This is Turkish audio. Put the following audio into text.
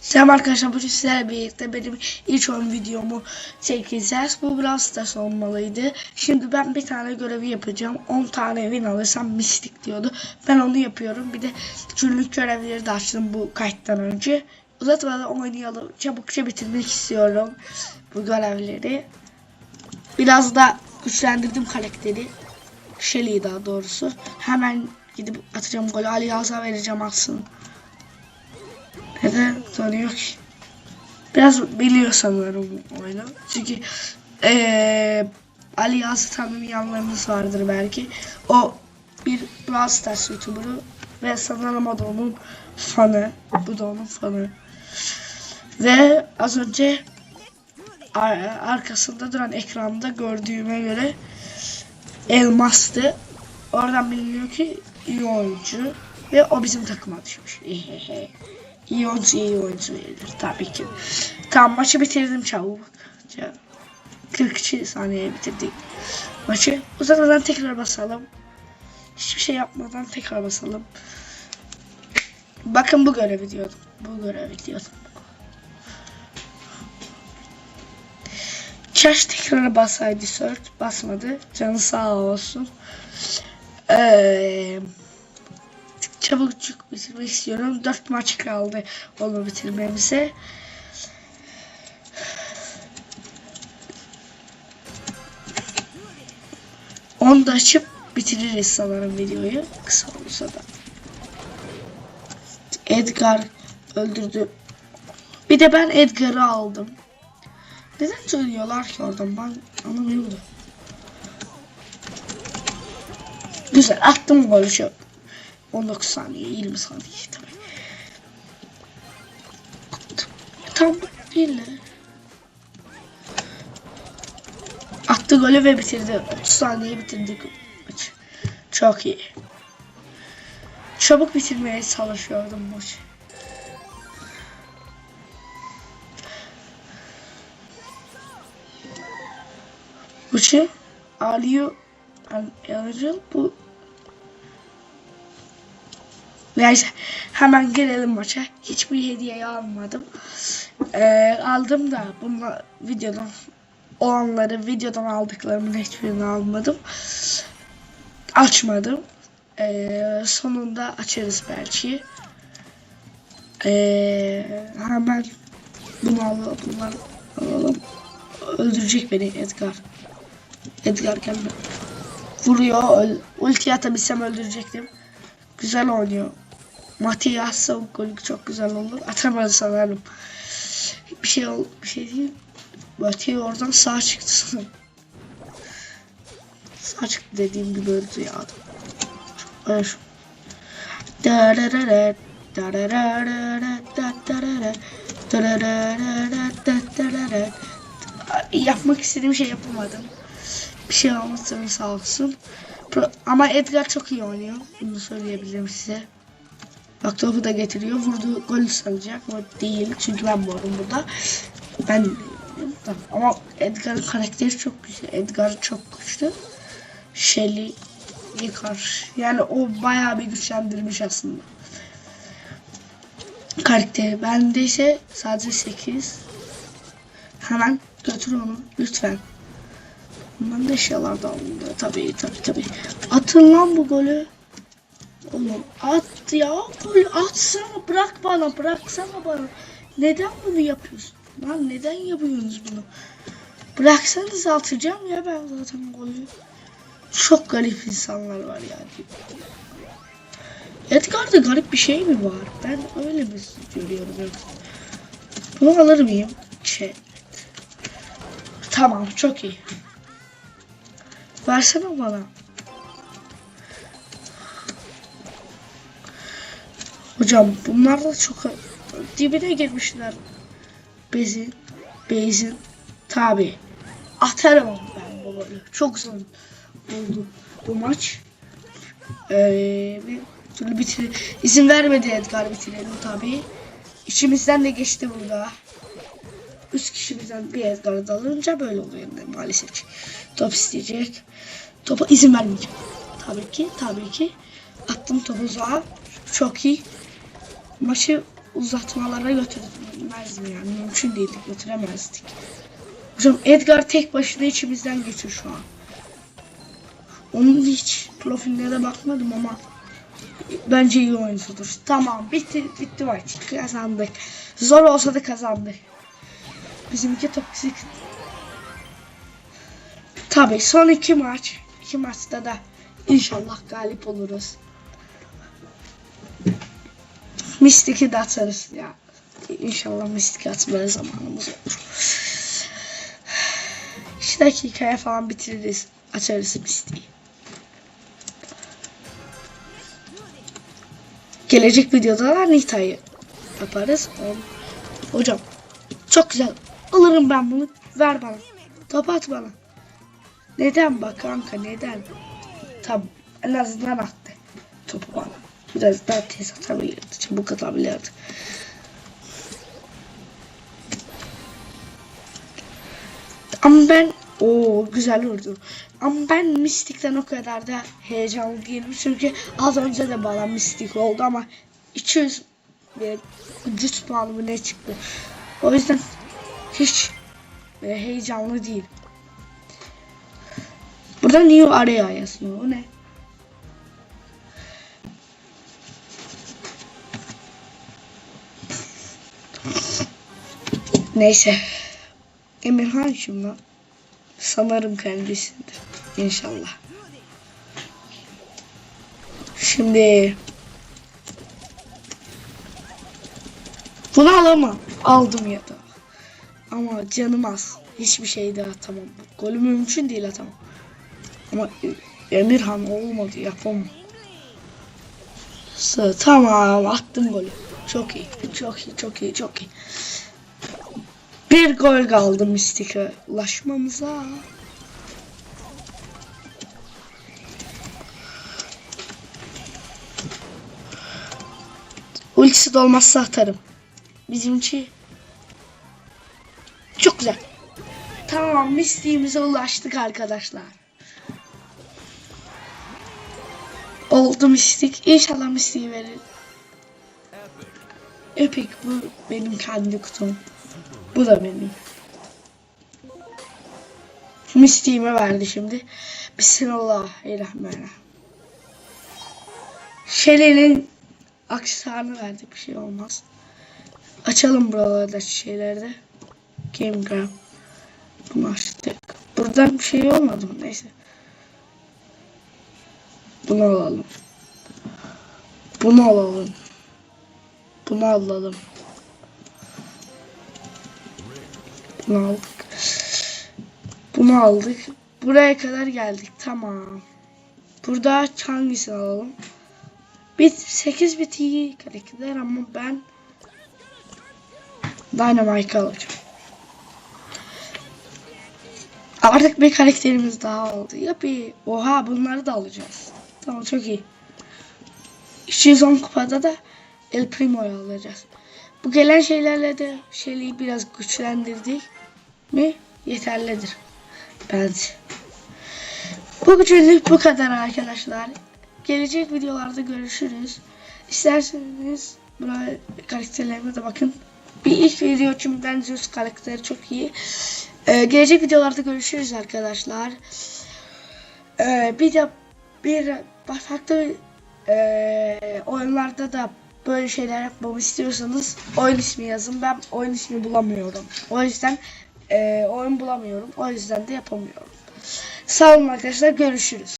Selam arkadaşlar bugün sizlerle birlikte benim ilk oyun videomu çekeceğiz. Bu biraz stres olmalıydı. Şimdi ben bir tane görevi yapacağım. 10 tane win alırsam mistik diyordu. Ben onu yapıyorum. Bir de günlük görevleri de açtım bu kayıttan önce. Uzatmadan oynayalım. Çabukça bitirmek istiyorum bu görevleri. Biraz da güçlendirdim karakteri. Shelly'i daha doğrusu. Hemen gidip atacağım golü. Ali Yaz'a vereceğim aslında. Tanıyor ki? Biraz biliyor sanırım oyunu. Çünkü eee Ali Yaz'ı tanımayanlarınız vardır belki. O bir Brawl Stars YouTuber'ı ve sanırım o da onun fanı. Bu da onun fanı. Ve az önce ar- arkasında duran ekranda gördüğüme göre elmastı. Oradan biliniyor ki iyi oyuncu. Ve o bizim takıma düşmüş. İyi oyuncu iyi oyuncu verilir tabii ki. Tamam maçı bitirdim çabuk. 42 saniye bitirdik maçı. Uzatmadan tekrar basalım. Hiçbir şey yapmadan tekrar basalım. Bakın bu görevi diyordum. Bu görevi diyordum. Keş tekrar basaydı search basmadı. Canı sağ olsun. Eee çabukçuk bitirmek istiyorum. 4 maç kaldı onu bitirmemize. Onu da açıp bitiririz sanırım videoyu. Kısa olsa da. Edgar öldürdü. Bir de ben Edgar'ı aldım. Neden söylüyorlar ki oradan ben anlamıyorum. Güzel attım golü şu. 19 saniye 20 saniye tabii. Tam değil. Attı golü ve bitirdi. 30 saniye bitirdik. Çok iyi. Çabuk bitirmeye çalışıyordum maçı. Maçı Aliyu Angel bu Neyse hemen gelelim maça. Hiçbir hediye almadım. Ee, aldım da bunlar videodan olanları videodan aldıklarımın hiçbirini almadım. Açmadım. Ee, sonunda açarız belki. Ee, hemen bunu alalım. Bunlar alalım. Öldürecek beni Edgar. Edgar gelme. Vuruyor. Öl ulti atabilsem öldürecektim. Güzel oynuyor. Mati yazsa o golü çok güzel olur. Atamadı sanırım. Bir şey ol, bir şey değil. Mati oradan sağ çıktı sanırım. Sağ çıktı dediğim gibi öldü ya adam. Şu. Dararara. Yapmak istediğim şey yapamadım. Bir şey olmasın sağ olsun. Ama Edgar çok iyi oynuyor. Bunu söyleyebilirim size. Bak topu da getiriyor. Vurdu gol sayılacak. O değil. Çünkü ben varım burada. Ben. Ama Edgar'ın karakteri çok güzel. Edgar çok güçlü. Shelly yıkar. Yani o bayağı bir güçlendirmiş aslında. Karakteri. Bende ise sadece 8. Hemen götür onu. Lütfen. Bundan da eşyalar da alındı. Tabii tabii tabii. Atın lan bu golü. Oğlum at ya. Golü atsana. Bırak bana. Bıraksana bana. Neden bunu yapıyorsun? Lan neden yapıyorsunuz bunu? Bıraksanız atacağım ya ben zaten golü. Çok garip insanlar var yani. Edgar'da garip bir şey mi var? Ben öyle mi görüyorum? Bunu alır mıyım? Şey. Tamam çok iyi. Versene bana. Hocam bunlar da çok dibine girmişler. Bezin, bezin tabi. Atarım ben bu golü. Çok zor oldu bu maç. Ee, bir bitir izin vermedi Edgar bitirelim tabi. İçimizden de geçti burada. Üç kişimizden bir Edgar dalınca böyle oluyor maalesef. Top isteyecek. Topa izin vermeyeceğim. Tabii ki, tabii ki. Attım topu uzağa. Çok iyi. Maçı uzatmalara götürdüm. götüremezdim yani. Mümkün değildi götüremezdik. Hocam Edgar tek başına içimizden geçiyor şu an. Onun hiç profiline de bakmadım ama bence iyi oyuncudur. Tamam bitti bitti maç. Kazandık. Zor olsa da kazandık. Bizimki toksik. Tabii son iki maç. iki maçta da inşallah galip oluruz. Mistik'i de atarız ya. İnşallah Mistik'i atmaya zamanımız olur. 2 dakikaya falan bitiririz. Açarız Mistik'i. Gelecek videoda da Nita'yı yaparız. Hocam çok güzel. Alırım ben bunu. Ver bana. Top at bana. Neden bak kanka neden? Tamam en azından bana. Biraz daha tez atabilirdi. Çabuk atabilirdi. Ama ben o güzel vurdu. Ama ben Mystic'ten o kadar da heyecanlı değilim. Çünkü az önce de bana Mystic oldu ama 200 ve 300 puanı ne çıktı. O yüzden hiç e, heyecanlı değil. Burada New Area yazıyor. O ne? Neyse. Emirhan lan? Sanırım kendisidir. İnşallah. Şimdi bunu alamam. Aldım ya da. Ama canım az. Hiçbir şey de atamam. Golü mümkün değil atamam. Ama Emirhan olmadı yapamam. Sı- Tamam attım golü. Çok iyi. Çok iyi. Çok iyi. Çok iyi. Bir gol kaldı Mystic'e ulaşmamıza. Ultisi de olmazsa atarım. Bizimki çok güzel. Tamam Mystic'imize ulaştık arkadaşlar. Oldu Mystic. İnşallah Mystic'i verir. Epic bu benim kendi kutum. Bu da benim. Mystic'ime verdi şimdi. Bismillahirrahmanirrahim. Şele'nin aksanı verdi bir şey olmaz. Açalım buralarda şeylerde. Game Grab. Bunu açtık. Buradan bir şey olmadı mı? Neyse. Bunu alalım. Bunu alalım. Bunu alalım. Bunu aldık. Bunu aldık. Buraya kadar geldik. Tamam. Burada hangisini alalım? Bit 8 bit iyi ama ben Dynamite alacağım. Artık bir karakterimiz daha oldu. Yapı. Oha bunları da alacağız. Tamam çok iyi. 210 kupada da El Primo'yu alacağız. Bu gelen şeylerle de Shelly'i biraz güçlendirdik mi yeterlidir. Bence. Bu güçlük bu kadar arkadaşlar. Gelecek videolarda görüşürüz. İsterseniz buraya karakterlerime de bakın. Bir ilk video için bence Zeus karakteri çok iyi. Ee, gelecek videolarda görüşürüz arkadaşlar. Ee, bir de bir farklı e, oyunlarda da böyle şeyler yapmamı istiyorsanız oyun ismi yazın. Ben oyun ismi bulamıyorum. O yüzden e, oyun bulamıyorum. O yüzden de yapamıyorum. Sağ olun arkadaşlar. Görüşürüz.